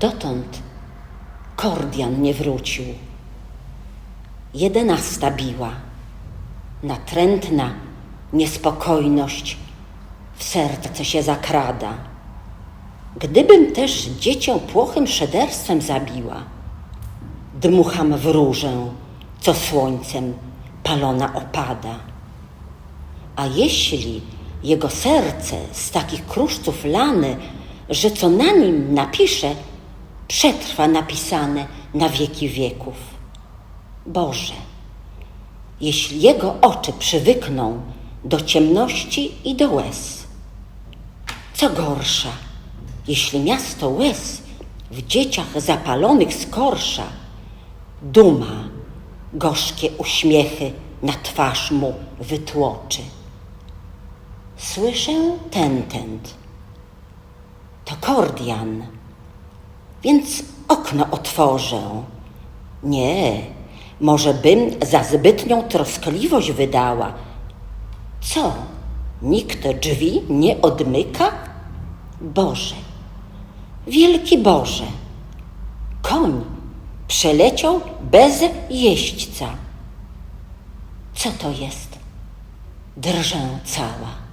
Dotąd Kordian nie wrócił. Jedenasta biła. Natrętna niespokojność w serce się zakrada. Gdybym też dziecię płochym szederstwem zabiła, dmucham w różę, co słońcem palona opada. A jeśli jego serce z takich kruszców lany, że co na nim napisze, przetrwa napisane na wieki wieków. Boże, jeśli jego oczy przywykną do ciemności i do łez, co gorsza, jeśli miasto łez w dzieciach zapalonych skorsza, duma gorzkie uśmiechy na twarz mu wytłoczy. Słyszę tentent. To Kordian, więc okno otworzę. Nie, może bym za zbytnią troskliwość wydała. Co, nikt drzwi nie odmyka? Boże, wielki Boże, koń przeleciał bez jeźdźca. Co to jest? Drżę cała.